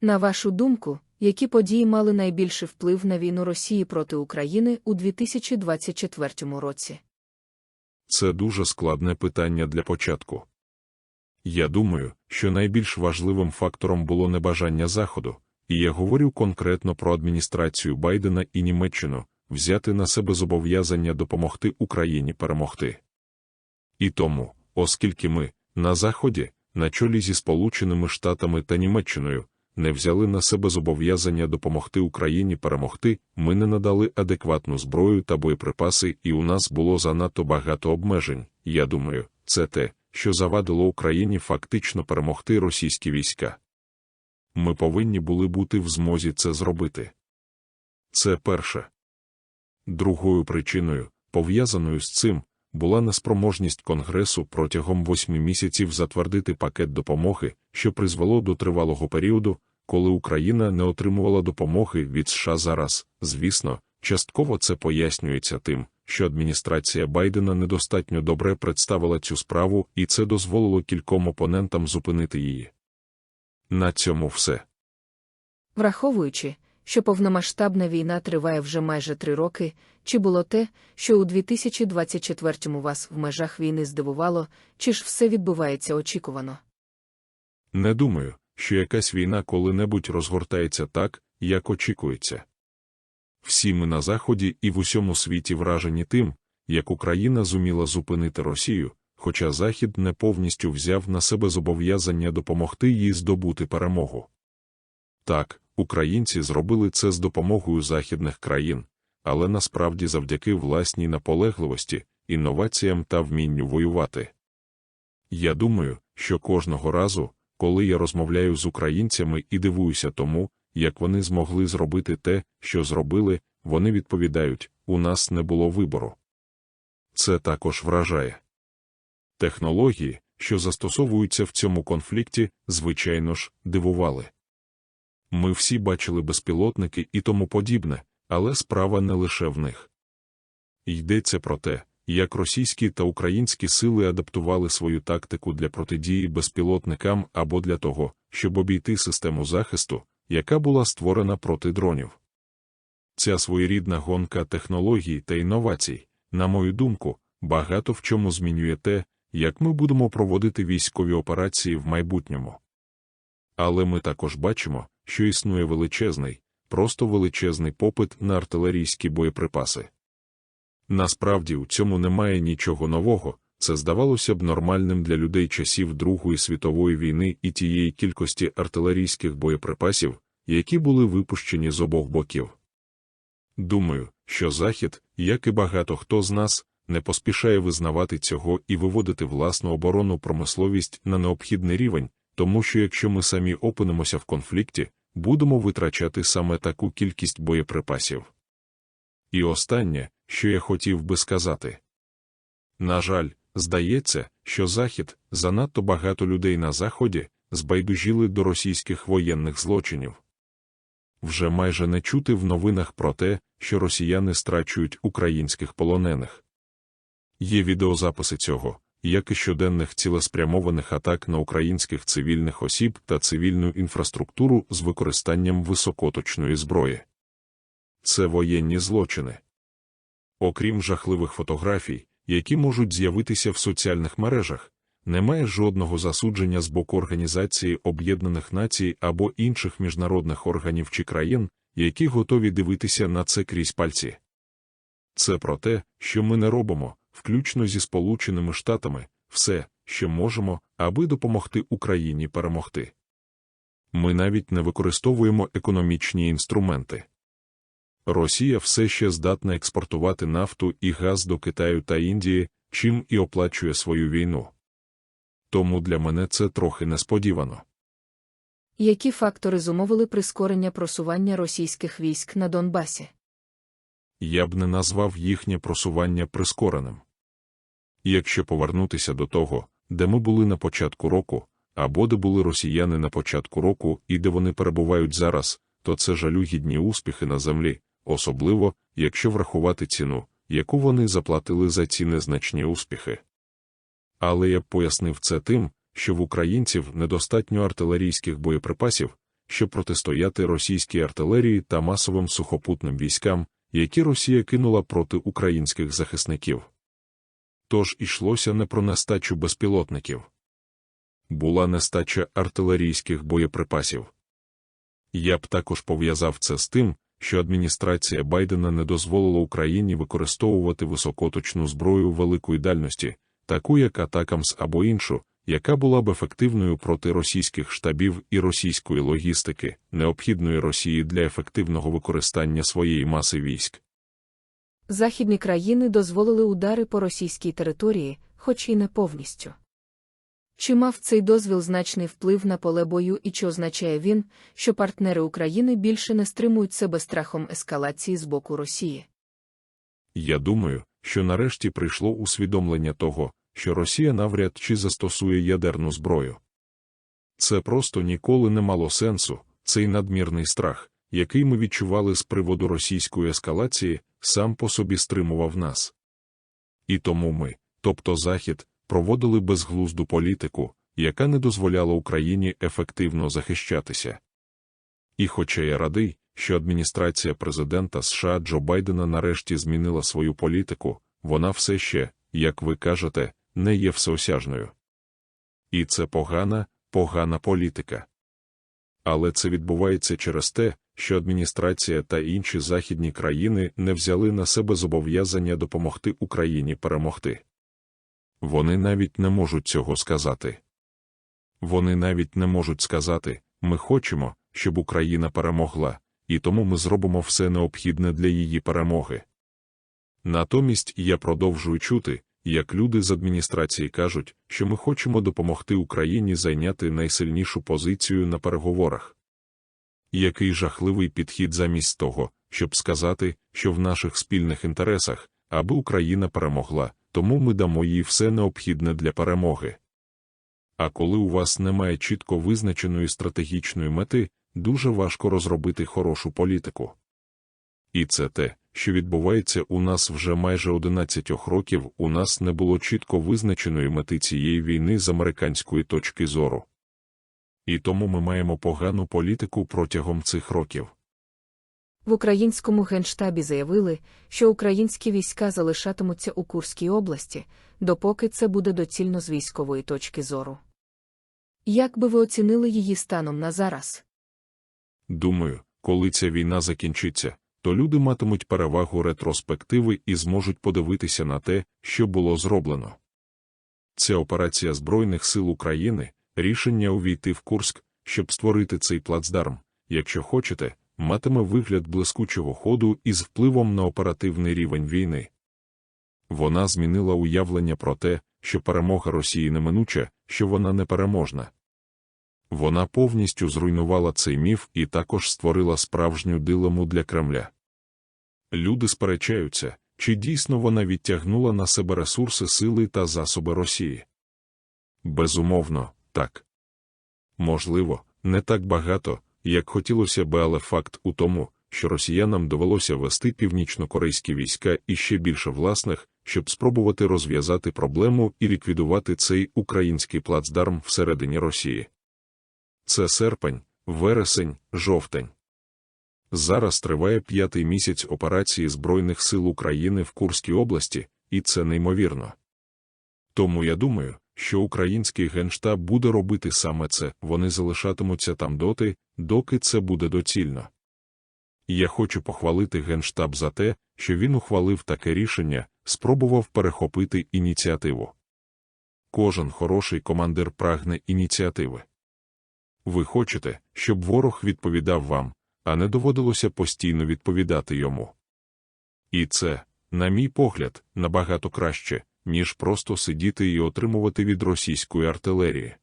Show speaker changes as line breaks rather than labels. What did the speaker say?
На вашу думку, які події мали найбільший вплив на війну Росії проти України у 2024 році?
Це дуже складне питання для початку. Я думаю, що найбільш важливим фактором було небажання Заходу, і я говорю конкретно про адміністрацію Байдена і Німеччину взяти на себе зобов'язання допомогти Україні перемогти. І тому, оскільки ми, на Заході, на чолі зі Сполученими Штатами та Німеччиною, не взяли на себе зобов'язання допомогти Україні перемогти, ми не надали адекватну зброю та боєприпаси, і у нас було занадто багато обмежень. Я думаю, це те, що завадило Україні фактично перемогти російські війська. Ми повинні були бути в змозі це зробити. Це перше. Другою причиною, пов'язаною з цим, була неспроможність Конгресу протягом восьми місяців затвердити пакет допомоги, що призвело до тривалого періоду, коли Україна не отримувала допомоги від США зараз. Звісно, частково це пояснюється тим, що адміністрація Байдена недостатньо добре представила цю справу, і це дозволило кільком опонентам зупинити її. На цьому все.
Враховуючи, що повномасштабна війна триває вже майже три роки, чи було те, що у 2024-му вас в межах війни здивувало, чи ж все відбувається очікувано?
Не думаю, що якась війна коли-небудь розгортається так, як очікується. Всі ми на Заході і в усьому світі вражені тим, як Україна зуміла зупинити Росію, хоча Захід не повністю взяв на себе зобов'язання допомогти їй здобути перемогу. Так, українці зробили це з допомогою західних країн, але насправді завдяки власній наполегливості, інноваціям та вмінню воювати. Я думаю, що кожного разу, коли я розмовляю з українцями і дивуюся тому, як вони змогли зробити те, що зробили, вони відповідають: у нас не було вибору. Це також вражає. Технології, що застосовуються в цьому конфлікті, звичайно ж, дивували. Ми всі бачили безпілотники і тому подібне, але справа не лише в них. Йдеться про те, як російські та українські сили адаптували свою тактику для протидії безпілотникам або для того, щоб обійти систему захисту, яка була створена проти дронів. Ця своєрідна гонка технологій та інновацій, на мою думку, багато в чому змінює те, як ми будемо проводити військові операції в майбутньому. Але ми також бачимо, що існує величезний, просто величезний попит на артилерійські боєприпаси. Насправді у цьому немає нічого нового, це здавалося б нормальним для людей часів Другої світової війни і тієї кількості артилерійських боєприпасів, які були випущені з обох боків. Думаю, що Захід, як і багато хто з нас, не поспішає визнавати цього і виводити власну оборонну промисловість на необхідний рівень, тому що якщо ми самі опинимося в конфлікті, будемо витрачати саме таку кількість боєприпасів. І останнє, що я хотів би сказати. На жаль, здається, що Захід, занадто багато людей на Заході, збайдужіли до російських воєнних злочинів. Вже майже не чути в новинах про те, що росіяни страчують українських полонених. Є відеозаписи цього, як і щоденних цілеспрямованих атак на українських цивільних осіб та цивільну інфраструктуру з використанням високоточної зброї. Це воєнні злочини. Окрім жахливих фотографій, які можуть з'явитися в соціальних мережах, немає жодного засудження з боку Організації Об'єднаних Націй або інших міжнародних органів чи країн, які готові дивитися на це крізь пальці. Це про те, що ми не робимо, включно зі Сполученими Штатами, все, що можемо, аби допомогти Україні перемогти. Ми навіть не використовуємо економічні інструменти. Росія все ще здатна експортувати нафту і газ до Китаю та Індії, чим і оплачує свою війну. Тому для мене це трохи несподівано.
Які фактори зумовили прискорення просування російських військ на Донбасі?
Я б не назвав їхнє просування прискореним. Якщо повернутися до того, де ми були на початку року, або де були росіяни на початку року і де вони перебувають зараз, то це жалюгідні успіхи на землі, особливо, якщо врахувати ціну, яку вони заплатили за ці незначні успіхи. Але я б пояснив це тим, що в українців недостатньо артилерійських боєприпасів, щоб протистояти російській артилерії та масовим сухопутним військам, які Росія кинула проти українських захисників. Тож ішлося не про нестачу безпілотників. Була нестача артилерійських боєприпасів. Я б також пов'язав це з тим, що адміністрація Байдена не дозволила Україні використовувати високоточну зброю великої дальності, таку як Атакамс або іншу, яка була б ефективною проти російських штабів і російської логістики, необхідної Росії для ефективного використання своєї маси військ.
Західні країни дозволили удари по російській території, хоч і не повністю. Чи мав цей дозвіл значний вплив на поле бою і чи означає він, що партнери України більше не стримують себе страхом ескалації з боку Росії?
Я думаю, що нарешті прийшло усвідомлення того, що Росія навряд чи застосує ядерну зброю. Це просто ніколи не мало сенсу, цей надмірний страх, який ми відчували з приводу російської ескалації, сам по собі стримував нас. І тому ми, тобто Захід, проводили безглузду політику, яка не дозволяла Україні ефективно захищатися. І хоча я радий, що адміністрація президента США Джо Байдена нарешті змінила свою політику, вона все ще, як ви кажете, не є всеосяжною. І це погана, погана політика. Але це відбувається через те, що адміністрація та інші західні країни не взяли на себе зобов'язання допомогти Україні перемогти. Вони навіть не можуть цього сказати. Вони навіть не можуть сказати ми хочемо, щоб Україна перемогла, і тому ми зробимо все необхідне для її перемоги. Натомість я продовжую чути, як люди з адміністрації кажуть, що ми хочемо допомогти Україні зайняти найсильнішу позицію на переговорах. Який жахливий підхід замість того, щоб сказати, що в наших спільних інтересах, аби Україна перемогла, тому ми дамо їй все необхідне для перемоги. А коли у вас немає чітко визначеної стратегічної мети, дуже важко розробити хорошу політику. І це те, що відбувається у нас вже майже 11 років, у нас не було чітко визначеної мети цієї війни з американської точки зору. І тому ми маємо погану політику протягом цих років.
В українському генштабі заявили, що українські війська залишатимуться у Курській області, допоки це буде доцільно з військової точки зору. Як би ви оцінили її станом на зараз?
Думаю, коли ця війна закінчиться, то люди матимуть перевагу ретроспективи і зможуть подивитися на те, що було зроблено. Ця операція Збройних сил України рішення увійти в Курськ, щоб створити цей плацдарм, якщо хочете, матиме вигляд блискучого ходу із впливом на оперативний рівень війни. Вона змінила уявлення про те, що перемога Росії неминуча, що вона непереможна. Вона повністю зруйнувала цей міф і також створила справжню дилему для Кремля. Люди сперечаються, чи дійсно вона відтягнула на себе ресурси сили та засоби Росії. Безумовно, так. Можливо, не так багато, як хотілося би, але факт у тому, що росіянам довелося вести північно-корейські війська і ще більше власних, щоб спробувати розв'язати проблему і ліквідувати цей український плацдарм всередині Росії. Це серпень, вересень, жовтень. Зараз триває п'ятий місяць операції Збройних сил України в Курській області, і це неймовірно. Тому я думаю, що український генштаб буде робити саме це, вони залишатимуться там доти, доки це буде доцільно. Я хочу похвалити генштаб за те, що він ухвалив таке рішення, спробував перехопити ініціативу. Кожен хороший командир прагне ініціативи. Ви хочете, щоб ворог відповідав вам, а не доводилося постійно відповідати йому. І це, на мій погляд, набагато краще, ніж просто сидіти і отримувати від російської артилерії.